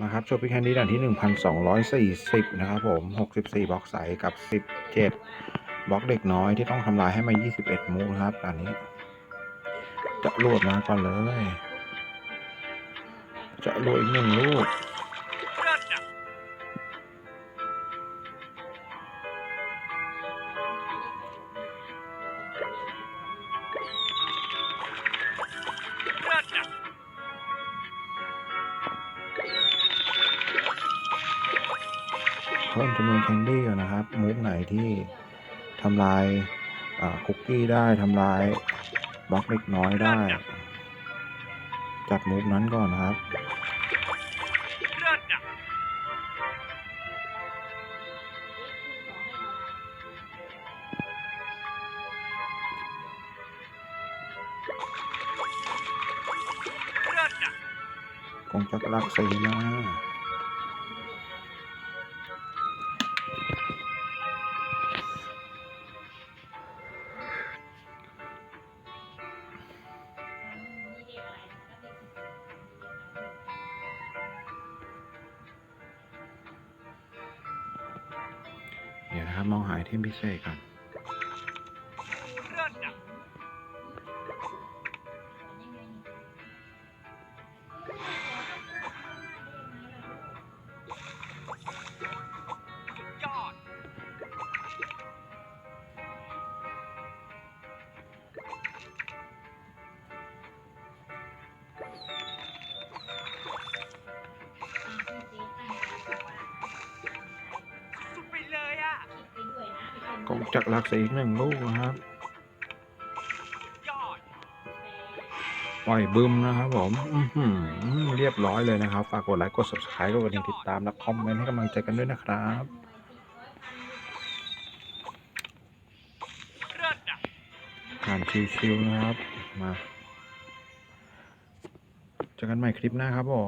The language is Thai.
มาครับโชว์พิกแคนดี้ด่านที่ 1,240 นะครับผม 64 บล็อกใสกับ 17 บล็อกเด็กน้อยที่ต้องทำลายให้มา 21 มูครับด่านนี้ จะรวดมาก่อนเลย จะรวดอีกหนึ่งลูก เพิ่มจำนวนแคนดี้ก่อนนะครับมูฟไหนที่ทำลายคุกกี้ได้ทำลายบล็อกเล็กน้อยได้ จัดมูฟนั้นก่อนนะครับเลิศอะเลิศอะกงจักรลักสีมา นะครับ มองหาไอเทมพิเศษก่อน กงจักรลักสีหนึ่งลูกนะครับ ปล่อยบึมนะครับผมอืเรียบร้อยเลยนะครับ ฝากกดไลค์ กด subscribe กดกระดิ่งติดตามและคอมเมนต์ให้กำลังใจกันด้วยนะครับผ่านชิวๆนะครับ มา เจอกันใหม่คลิปหน้าครับผม